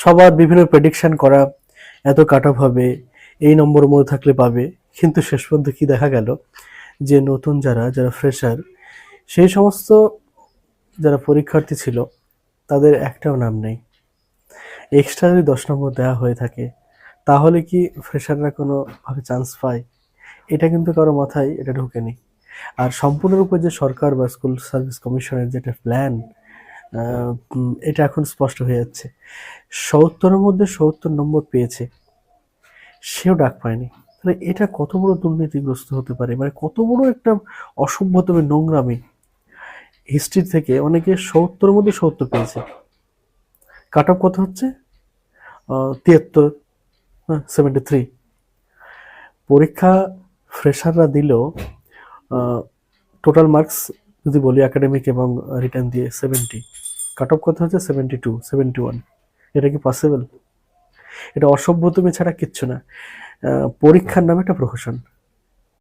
সবার বিভিন্ন প্রেডিকশান করা এত কাট অফ হবে, এই নম্বরের মধ্যে থাকলে পাবে। কিন্তু শেষ পর্যন্ত কী দেখা গেল? যে নতুন যারা যারা ফ্রেশার সেই সমস্ত যারা পরীক্ষার্থী ছিল, তাদের একটাও নাম নেই। এক্সট্রা যদি দশ নম্বর দেওয়া হয়ে থাকে, তাহলে কি ফ্রেশাররা কোনোভাবে চান্স পায়? এটা কিন্তু কারও মাথায়, এটা ঢোকেনি। আর সম্পূর্ণরূপে যে সরকার বা স্কুল সার্ভিস কমিশনের যেটা প্ল্যান এটা এখন স্পষ্ট হয়ে যাচ্ছে। সত্তরের মধ্যে সত্তর নম্বর পেয়েছে। সেও ডাক পায়নি। তাহলে এটা কত বড় দুর্নীতিগ্রস্ত হতে পারে? মানে কত বড় একটা অসভ্যতম নোংরামি হিস্ট্রি থেকে অনেকে সত্তরের মধ্যে সত্তর পেয়েছে। কাট অফ কত হচ্ছে? তিয়াত্তর হ্যাঁ সেভেন্টি থ্রি পরীক্ষা ফ্রেশাররা দিলেও টোটাল মার্কস যদি বলি একাডেমিক এবং রিটার্ন দিয়ে সেভেন্টি কাট অফ কত হচ্ছে সেভেন্টি টু সেভেন্টি ওয়ান এটা কি পসিবল এটা অসভ্যতমি ছাড়া কিচ্ছু না। পরীক্ষার নামে একটা প্রহসন